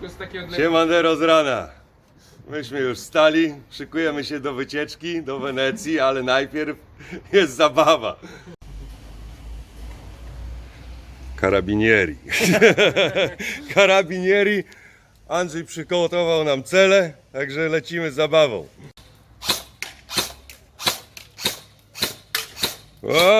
To jest takie odległe. Siemandero z rana. Myśmy już stali, szykujemy się do wycieczki do Wenecji, ale najpierw jest zabawa. Karabinieri. Karabinieri. Andrzej przygotował nam cele, także lecimy z zabawą.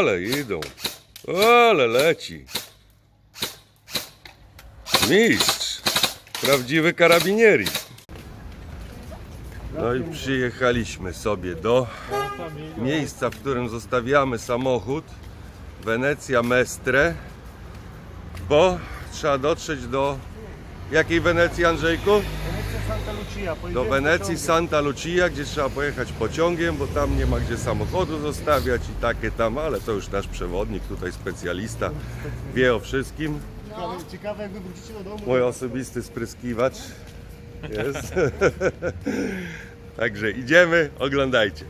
Ale idą. Ale leci. Mistrz. Prawdziwy karabinieri. No i przyjechaliśmy sobie do miejsca, w którym zostawiamy samochód. Wenecja Mestre. Bo trzeba dotrzeć do jakiej Wenecji, Andrzejku? Santa Lucia. Do Wenecji. Santa Lucia, gdzie trzeba pojechać pociągiem, bo tam nie ma gdzie samochodu zostawiać i takie tam, ale to już nasz przewodnik, tutaj specjalista, wie o wszystkim. Ciekawe, ciekawe jak wy wrócicie do domu. Mój osobisty spryskiwacz jest. Także idziemy, oglądajcie.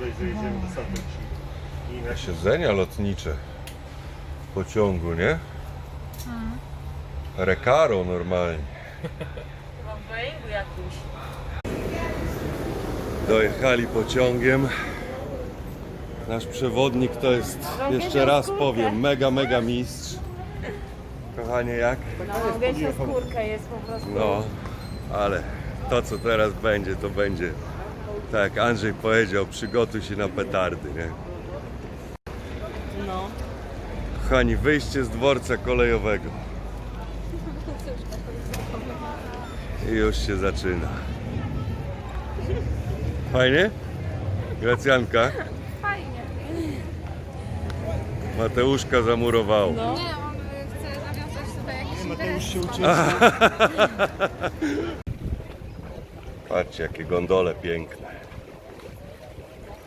Jedziemy do. I na Siedzenia lotnicze w pociągu, nie? Normalnie. Chyba w Boeingu jakimś. Dojechali pociągiem. Nasz przewodnik to jest, jeszcze raz powiem, mega, mega mistrz. Kochanie, jak? No, większa skórka jest po prostu. No, ale to co teraz będzie, to będzie. Tak, jak Andrzej powiedział, przygotuj się na petardy, nie? No. Kochani, wyjście z dworca kolejowego. I już się zaczyna. Fajnie? Gracjanka? Fajnie. Mateuszka zamurowało. No. Mateusz się uczy. Patrzcie, jakie gondole piękne.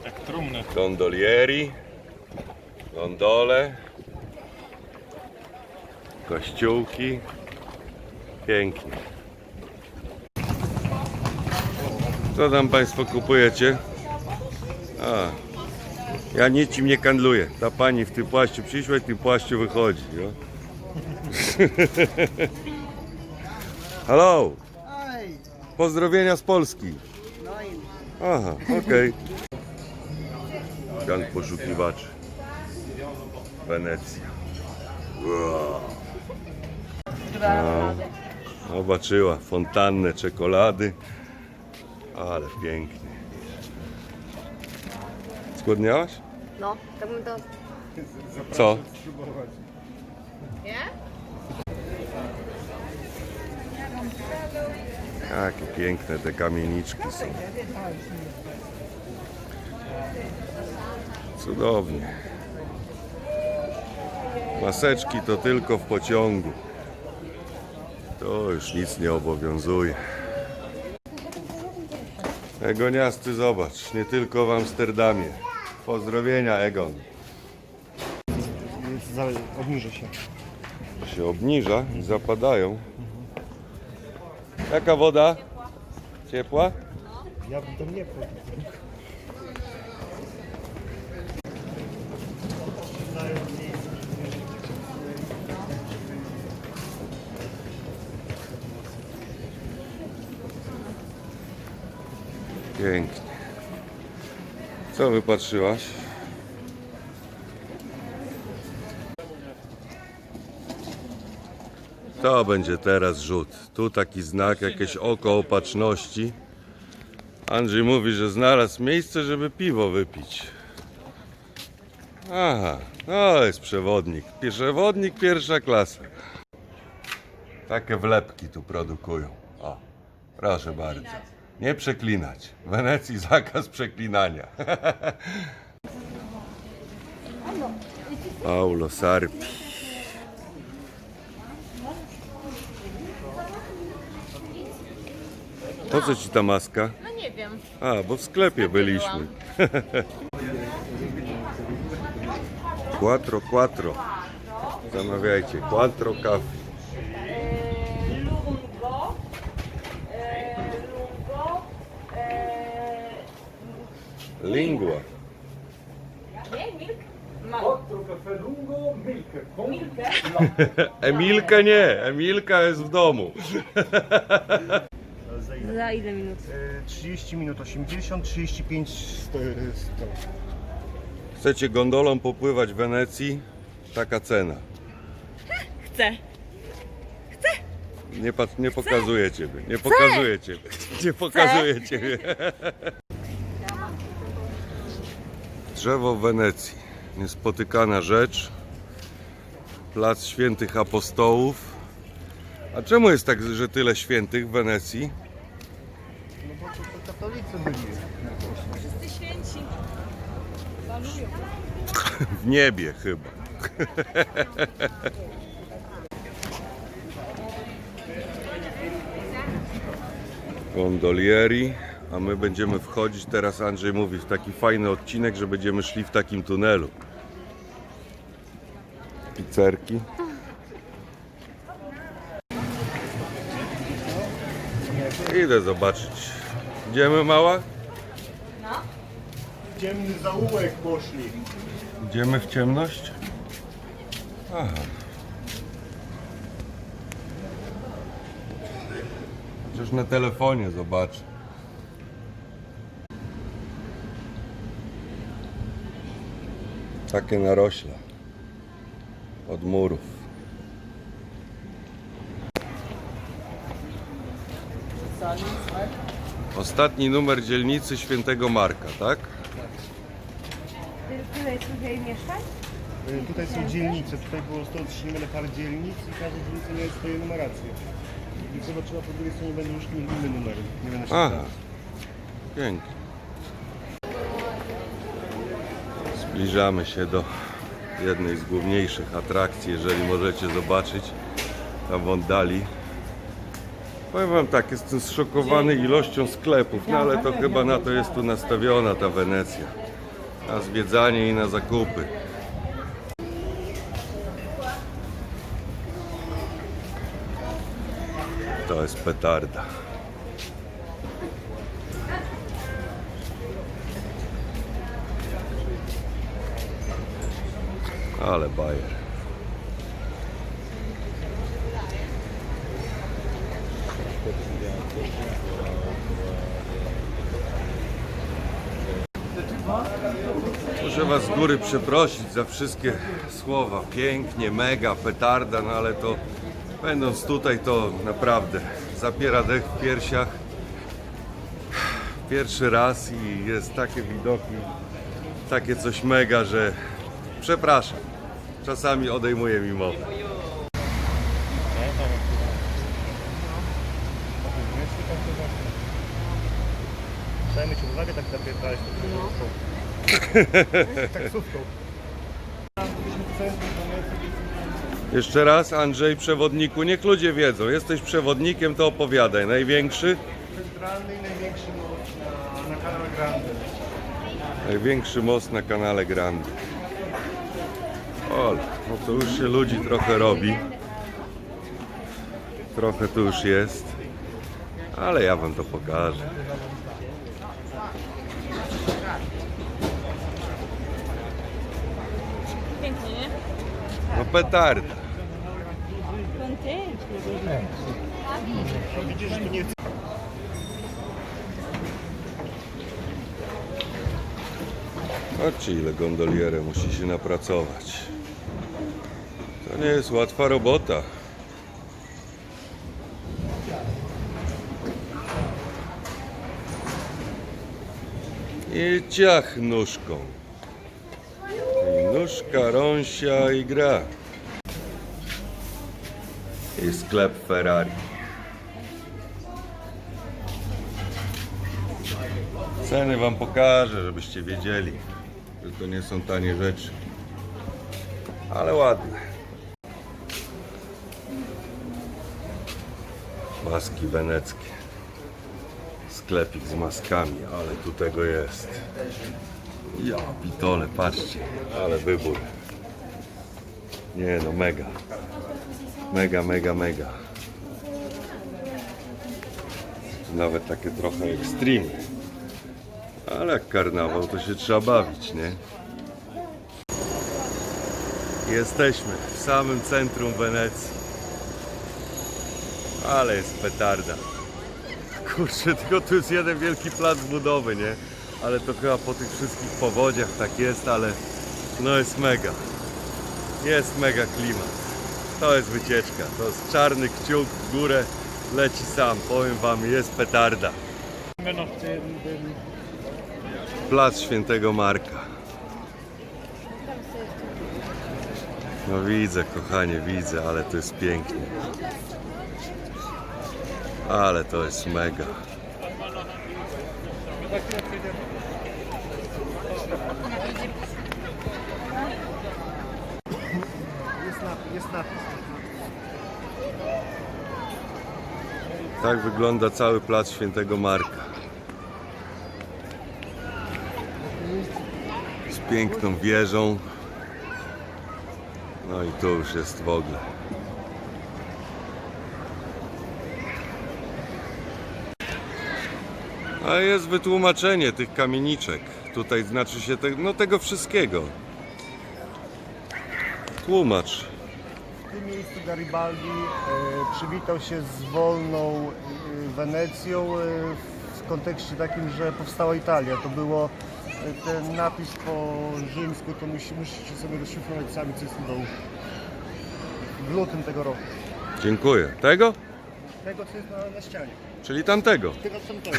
Jak trumnę. Gondolieri, gondole, kościółki. Pięknie. Co tam Państwo kupujecie? A, ja niczym nie kandluję. Ta pani w tym płaszczu przyszła i w tym płaszczu wychodzi. No. Hello! Pozdrowienia z Polski. Aha, okej. Gang poszukiwaczy. Wenecja. Wow. No, zobaczyła fontannę czekolady. Ale pięknie. Skłodniałaś? No, to bym to... Co? Nie? Jakie piękne te kamieniczki są. Cudownie. Maseczki to tylko w pociągu. To już nic nie obowiązuje. Egoniasty, zobacz, nie tylko w Amsterdamie. Pozdrowienia, Egon. Obniżę się. Się obniża i zapadają. Jaka woda? Ciepła? Ja bym tam nie. Pięknie. Co wypatrzyłaś? To będzie teraz rzut. Tu taki znak, jakieś oko opatrzności. Andrzej mówi, że znalazł miejsce, żeby piwo wypić. Aha, no jest przewodnik. Przewodnik pierwsza klasa. Takie wlepki tu produkują. O, proszę bardzo. Nie przeklinać. W Wenecji zakaz przeklinania. Paulo Sarpi. Po co ci ta maska? No nie wiem. A, bo w sklepie byliśmy. Quattro, quattro. Zamawiajcie. Quattro kawy. Lungo. Lungo. Lingua. nie, milk? Mało. Quattro caffè lungo, milk. Emilkę nie, Emilka jest w domu. Za ile? Minut? E, 30 minut 80, 35 100. Chcecie gondolą popływać w Wenecji? Taka cena. Chcę. Nie, patrz, nie pokazuję ciebie, nie pokazuję ciebie, nie pokazuję ciebie. Drzewo w Wenecji, niespotykana rzecz. Plac Świętych Apostołów. A czemu jest tak, że tyle świętych w Wenecji? Katolicy byli. Wszyscy święci. W niebie chyba. Gondolieri, a my będziemy wchodzić, teraz Andrzej mówi, w taki fajny odcinek, że będziemy szli w takim tunelu. Pizzerki. Idę zobaczyć. Idziemy mała? Ciemny zaułek poszli. Idziemy w ciemność? Aha. Chociaż na telefonie zobacz. Takie narośla. Od murów. Ostatni numer dzielnicy Świętego Marka, tak? Tyle jest tutaj mieszkań? E, Tutaj są dzielnice, tutaj było 103 parę dzielnic i każda dzielnica miała swoje numeracje. I zobaczyła po drugiej stronie będą już inne numery. Nie będę się Aha. Pięknie. Zbliżamy się do jednej z główniejszych atrakcji, jeżeli możecie zobaczyć tam w oddali. Powiem wam tak, jestem zszokowany ilością sklepów, no ale to chyba na to jest tu nastawiona ta Wenecja. Na zwiedzanie i na zakupy. To jest petarda. Ale bajer. Muszę Was z góry przeprosić za wszystkie słowa. Pięknie, mega, petarda, no ale to będąc tutaj to naprawdę zapiera dech w piersiach. Pierwszy raz i jest takie widoki, takie coś mega, że przepraszam. Czasami odejmuje mi mowę. Dajmy ci uwagę, tak napierdalać taksówką. Taksówką. Jeszcze raz, Andrzej, przewodniku, niech ludzie wiedzą. Jesteś przewodnikiem, to opowiadaj. Największy? Centralny i największy most na, na kanale Grande. Największy most na kanale Grande. O, no to już się ludzi trochę robi. Trochę tu już jest. Ale ja wam to pokażę. Pięknie, nie? No petarda. Patrzcie ile gondolierę musi się napracować. To nie jest łatwa robota. I ciach nóżką. Nóżka, rąsia i gra. I sklep Ferrari. Ceny wam pokażę, żebyście wiedzieli, że to nie są tanie rzeczy. Ale ładne. Maski weneckie. Sklepik z maskami, ale tu tego jest. Ja pitole, patrzcie, ale wybór. Nie no, mega. Mega, mega, mega. Nawet takie trochę ekstremy. Ale jak karnawał, to się trzeba bawić, nie? Jesteśmy w samym centrum Wenecji. Ale jest petarda. Kurczę, tylko tu jest jeden wielki plac budowy, nie? Ale to chyba po tych wszystkich powodziach tak jest, ale no jest mega. Jest mega klimat. To jest wycieczka. To jest czarny kciuk w górę, leci sam. Powiem wam, jest petarda. Plac Świętego Marka. No widzę, kochanie, widzę, ale to jest pięknie. Ale to jest mega. Jest napis. Tak wygląda cały plac Świętego Marka. Z piękną wieżą. No i tu już jest w ogóle. A jest wytłumaczenie tych kamieniczek. Tutaj znaczy się te, no tego wszystkiego. Tłumacz. Tym miejscu Garibaldi e, przywitał się z wolną e, Wenecją e, w kontekście takim, że powstała Italia. To było e, ten napis po rzymsku, to musi, musicie sobie rozszyfrować sami, co jest dołu. W lutym tego roku. Dziękuję. Tego? Tego, co jest na, na ścianie. Czyli tamtego. Tego tamtego.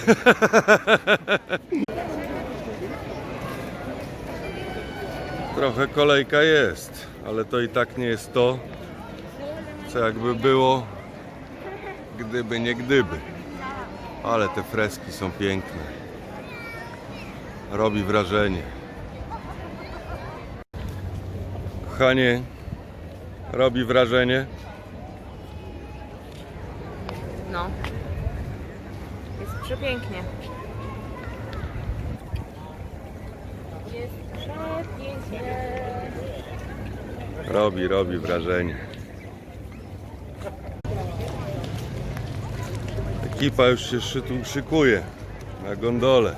Trochę kolejka jest, ale to i tak nie jest to, co jakby było, gdyby nie gdyby. Ale te freski są piękne. Robi wrażenie. Kochanie, robi wrażenie. No. Jest przepięknie. Jest przepięknie. Robi, robi wrażenie. Ekipa już się szytu- szykuje na gondolę.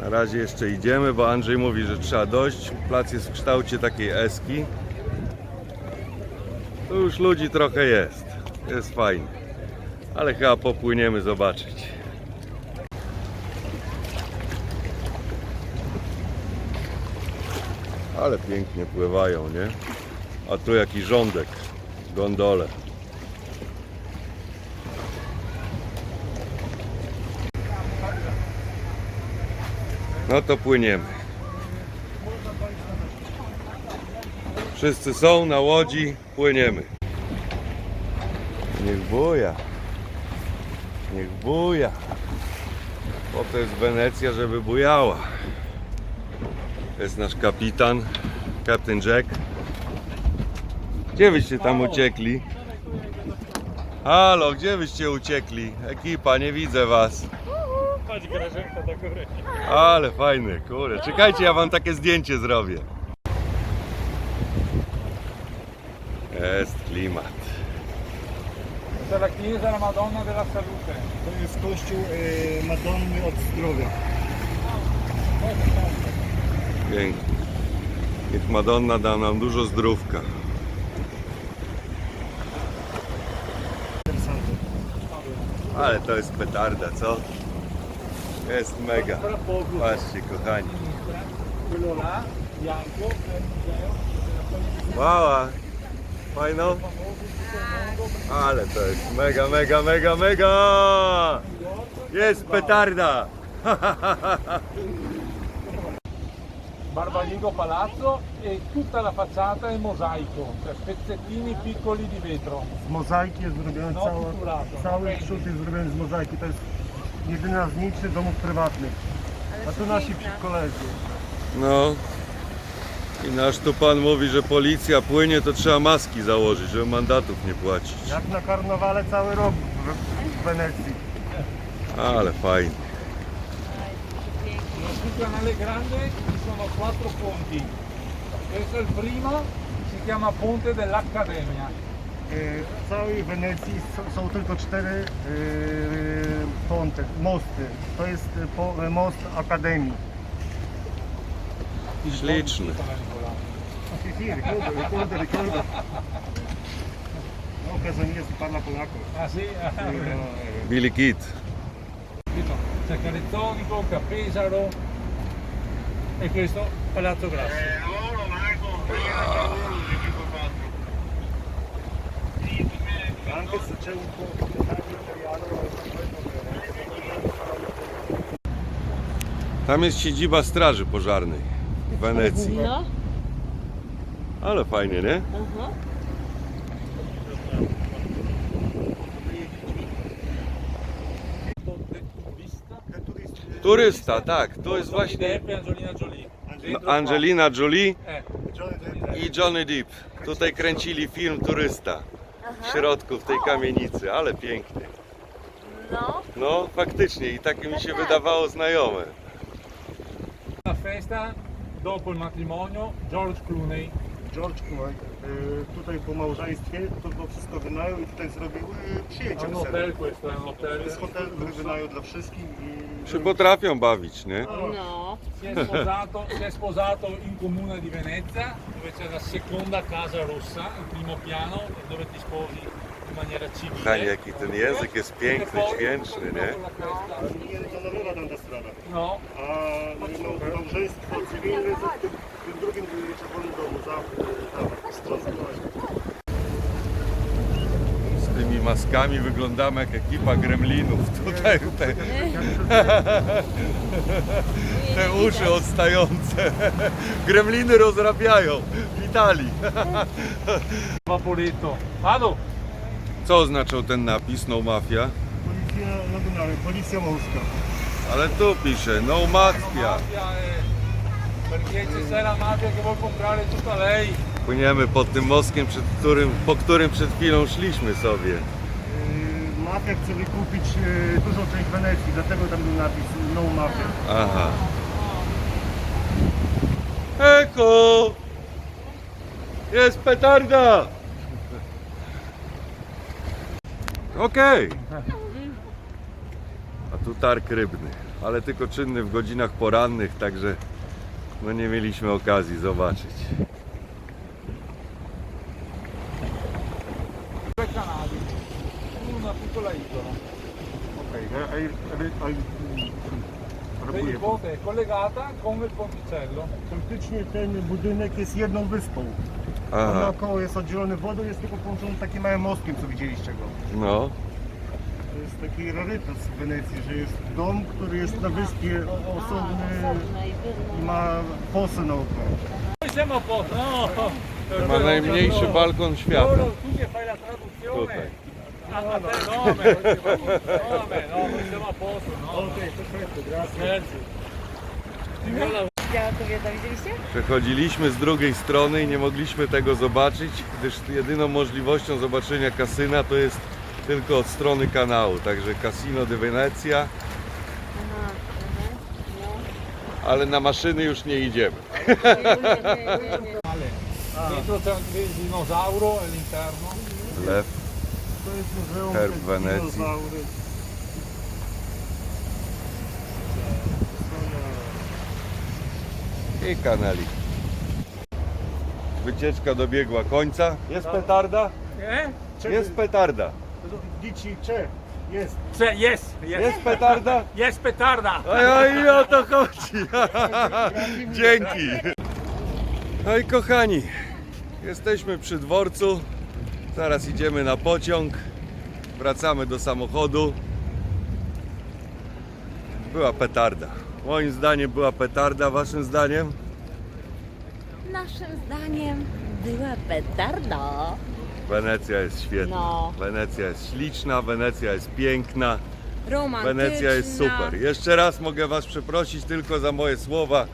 Na razie jeszcze idziemy, bo Andrzej mówi, że trzeba dojść. Plac jest w kształcie takiej eski. Tu już ludzi trochę jest. Jest fajnie. Ale chyba popłyniemy zobaczyć. Ale pięknie pływają, nie? A tu jakiś rządek, gondole. No to płyniemy. Wszyscy są na łodzi, płyniemy. Niech buja. Niech buja. Po to jest Wenecja, żeby bujała. To jest nasz kapitan, Captain Jack. Gdzie wyście tam uciekli? Halo, gdzie wyście uciekli? Ekipa, nie widzę was. Ale fajne, kurde. Czekajcie, ja wam takie zdjęcie zrobię. Jest klimat. È la chiesa della Madonna della Salute. To jest kościół e, Madonny od zdrowia. Pięknie. Niech Madonna da nam dużo zdrówka. Ale to jest petarda, co? Jest mega. Patrzcie, kochani. Mała. Fajno? Ale to jest mega, mega, mega, mega! Jest petarda! Barbaligo Palazzo e tutta la facciata è mosaico, cioè pezzettini piccoli di vetro. Z mozaiki jest zrobione No, cała, piturato. cały przód jest zrobiony z mozaiki. To jest jedyna z niczych domów prywatnych. A tu nasi koledzy. No. I nasz tu pan mówi, że policja płynie, to trzeba maski założyć, żeby mandatów nie płacić. Jak na karnawale cały rok w, w Wenecji. Ale fajnie. Sul canale grande sono quattro ponti. Questo è il primo, si chiama Ponte dell'Accademia. W całej Wenecji są tylko cztery ponty, mosty. To jest most Akademii. Śliczny. ponte di Palermo. sì, sì, ricordo, ricordo, ricordo. No, Casamia si parla polacco. Ah sì? Sì. Billy Kid. Canettonico, Capesaro e questo Palazzo Grasso. Anche se c'è un po' di Tam jest siedziba Straży Pożarnej w Wenecji. No. Ale fajnie, nie? Aha. Turysta, tak. To jest właśnie Depp Angelina Jolie. no, Angelina Jolie Johnny Depp. i Johnny Depp. Tutaj kręcili film Turysta. W środku, w tej kamienicy, ale pięknie. No. No, faktycznie i takie mi się wydawało znajome. La festa dopo il matrimonio, George Clooney. George Clooney y, tutaj po małżeństwie to, to wszystko wynajął i tutaj zrobił y, przyjęcie È un wesele. hotel questo, è un To hotel. jest hotel, który wynajął dla wszystkich i Się potrafią bawić, nie? No. Si è, sposato, si è sposato in comune di Venezia, dove c'è la seconda casa rossa, il primo piano, dove ti sposi in maniera civile. Kochani, jaki ten język jest piękny, E dźwięczny, nie? nie tolerowała tam ta strada. No, A no, małżeństwo cywilne to w tym, drugim y, czerwonym domu za tam, stronę Z tymi maskami wyglądamy jak ekipa gremlinów. Tutaj te, te uszy odstające. Gremliny rozrabiają w Italii. Co oznaczał ten napis No Mafia? Policja lagunary, policja morska. Ale tu pisze No Mafia. Perché ci sei la mafia che vuole comprare tutta lei. Płyniemy pod tym mostkiem, którym, po którym przed chwilą szliśmy sobie. Y, Mafia chce wykupić y, dużą część Wenecji, dlatego tam był napis No Mafia. Aha. Eko! Jest petarda! Okej. A tu targ rybny, ale tylko czynny w godzinach porannych, także no nie mieliśmy okazji zobaczyć. È collegata con il ponticello. Faktycznie ten budynek jest jedną wyspą. A Aha, naokoło jest oddzielony wodą, jest tylko połączony takim małym mostkiem, co widzieliście go. no. To jest taki rarytas w Wenecji, że jest dom, który jest na wyspie osobny i ma fosę naokoło. Siamo a posto, no! Ma najmniejszy balkon świata. Tu traduzione. Tutaj. A, te grazie. Widzieliście? Przechodziliśmy z drugiej strony i nie mogliśmy tego zobaczyć, gdyż jedyną możliwością zobaczenia kasyna to jest tylko od strony kanału. Także Casino de Venezia, ale na maszyny już nie idziemy. Dentro c'è anche il dinosauro all'interno. Lew. To jest muzeum Herb te Wenecji. dinozaury. i kanalik. Wycieczka dobiegła końca. Jest petarda? Eh? Jest petarda. Dici c'è, jest. Yes, yes. Jest petarda? Yes, petarda. Oj, oj, o to chodzi. Dzięki. No i kochani, jesteśmy przy dworcu. Zaraz idziemy na pociąg. Wracamy do samochodu. Była petarda. Moim zdaniem była petarda, waszym zdaniem? Naszym zdaniem była petarda. Wenecja jest świetna. No. Wenecja jest śliczna, Wenecja jest piękna. Romantyczna. Wenecja jest super. Jeszcze raz mogę Was przeprosić tylko za moje słowa.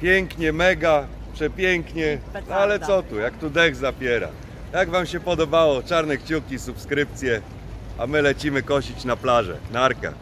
Pięknie, mega, przepięknie. No Petarda. ale co tu, jak tu dech zapiera. Jak Wam się podobało, czarne kciuki, subskrypcje, a my lecimy kosić na plażę. Narka.